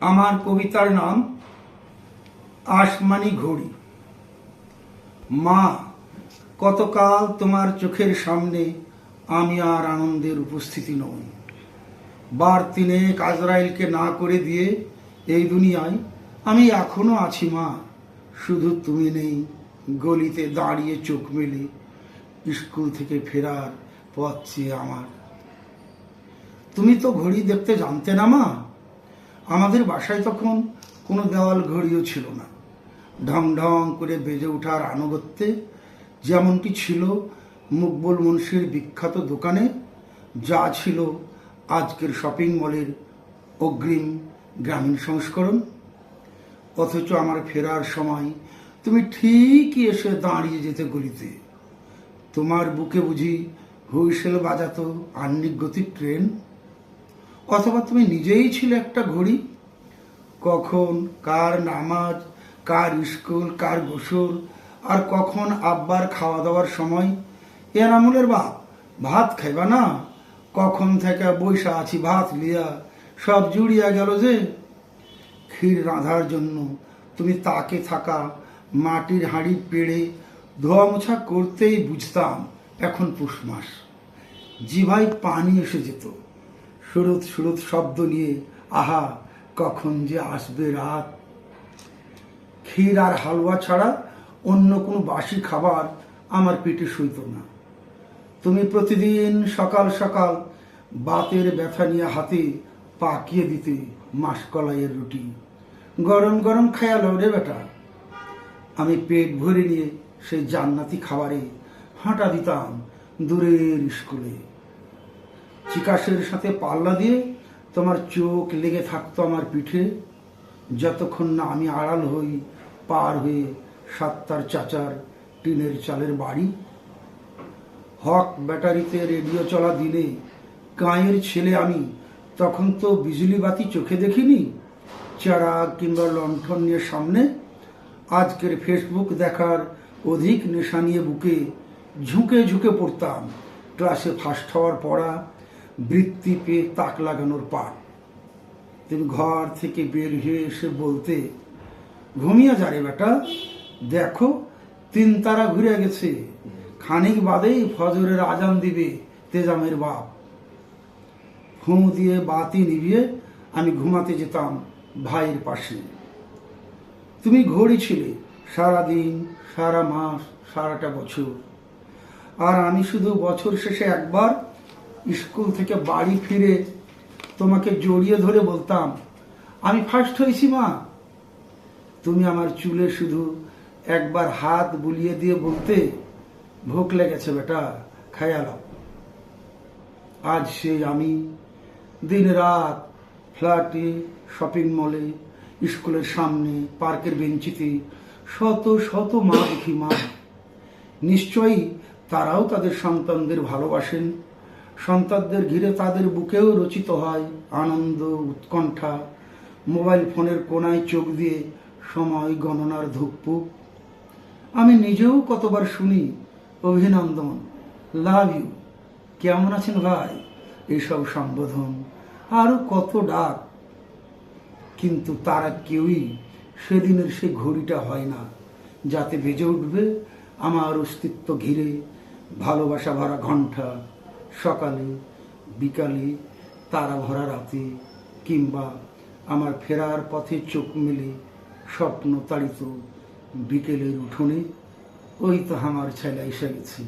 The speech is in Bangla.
আমার কবিতার নাম আসমানি ঘড়ি। মা, কতকাল তোমার চোখের সামনে আমি আর আনন্দের উপস্থিতি নই। বার তিনে কাজরাইলকে না করে দিয়ে এই দুনিয়ায় আমি এখনও আছি, মা। শুধু তুমি নেই, গলিতে দাঁড়িয়ে চোখ মেলে, স্কুল থেকে ফেরার পথ চেয়ে আমার। তুমি তো ঘড়ি দেখতে জানতে না, মা। আমাদের বাসায় তখন কোনো দেওয়াল ঘড়িও ছিল না। ঢং ঢং করে বেজে ওঠার আনুগত্যে যেমনটি ছিল মুকবুল মুন্সির বিখ্যাত দোকানে, যা ছিল আজকের শপিং মলের অগ্রিম গ্রামীণ সংস্করণ। অথচ আমার ফেরার সময় তুমি ঠিকই এসে দাঁড়িয়ে যেতে গলিতে। তোমার বুকে বুঝি হুইসেল বাজাতো আন্নিক গতির ট্রেন। অথবা তুমি নিজেই ছিলে একটা ঘড়ি? কখন, কার নামাজ, কার স্কুল, কার গোসল, আর কখন আব্বার খাওয়া দাওয়ার সময় এনামুলের বাপ, ভাত খাইবা না? কখন থেকে বৈশা আছি ভাত লিয়া, সব জুড়িয়া গেল যে? ক্ষীর রাঁধার জন্য তুমি তাকে থাকা মাটির হাঁড়ি পেড়ে ধোয়া মোছা করতেই বুঝতাম এখন পুষ মাস। জিভায় পানি এসে যেত। সুরত সুরত শব্দ নিয়ে, আহা, কখন যে আসবে রাত? ক্ষীর আর হালুয়া ছাড়া অন্য কোনো বাসি খাবার আমার পেটে সইত না। তুমি প্রতিদিন সকাল সকাল বাতের ব্যথা নিয়ে হাতে পাকিয়ে দিতে মাসকলাইয়ের রুটি। গরম গরম খেয়ালো রে বেটা। আমি পেট ভরে নিয়ে সেই জান্নাতি খাবারে হাঁটা দিতাম দূরের স্কুলে। চিকাশের সাথে পাল্লা দিয়ে তোমার চোখ লেগে থাকতো আমার পিঠে। যতক্ষণ না আমি আড়াল হই, পার হয়ে সাতটার চাচার টিনের চালের বাড়ি। হক ব্যাটারিতে রেডিও চলা দিনে গাঁয়ের ছেলে আমি, তখন তো বিজলি বাতি চোখে দেখিনি। চারা কিংবা লণ্ঠন নিয়ে সামনে, আজকের ফেসবুক দেখার অধিক নেশা নিয়ে বুকে ঝুঁকে ঝুঁকে পড়তাম। ক্লাসে ফার্স্ট হওয়ার পড়া বৃত্তি পেয়ে তাক লাগানোর পাঠ। তুমি ঘর থেকে বের হয়ে এসে বলতে, ঘুমিয়ে যা রে বেটা। দেখো, তিন তারা ঘুরে গেছে। খানিক বাদেই ফজরের আজান দিবে তেজামের বাপ। ফু দিয়ে বাতি নিভিয়ে আমি ঘুমাতে যেতাম ভাইয়ের পাশে। তুমি ঘড়ি ছিলে, সারা দিন, সারা মাস, সারাটা বছর। আর আমি শুধু বছর শেষে একবার স্কুল থেকে বাড়ি ফিরে তোমাকে জড়িয়ে ধরে বলতাম, আমি ফার্স্ট হয়েছি, মা। তুমি আমার চুলে শুধু একবার হাত বুলিয়ে দিয়ে বলতে, ভোক লেগেছে বেটা খায়ালাম আজ সেই আমি দিন রাত ফ্ল্যাটে, শপিং মলে, স্কুলের সামনে, পার্কের বেঞ্চিতে, শত শত মা দেখি মা। নিশ্চয়ই তারাও তাদের সন্তানদের ভালোবাসেন। সন্তানদের ঘিরে তাদের বুকেও রচিত হয় আনন্দ, উৎকণ্ঠা। মোবাইল ফোনের কোনায় চোখ দিয়ে সময়, গণনার ধুকপুক। আমি নিজেও কতবার শুনি, অভিনন্দন, লাভ ইউ। কেমন আছেন ভাই? এইসব সম্বোধন আরও কত ডাক? কিন্তু তারা কেউই সেদিনের সে ঘড়িটা হয় না, যাতে বেজে উঠবে আমার অস্তিত্ব ঘিরে ভালোবাসা ভরা ঘণ্টা। সকালে, বিকালে, তারা ভরা রাতে কিংবা আমার ফেরার পথে চোখ মেলে স্বপ্ন তাড়িত বিকেলের উঠোনে, ওই তো আমার ছেলে এসে গেছে?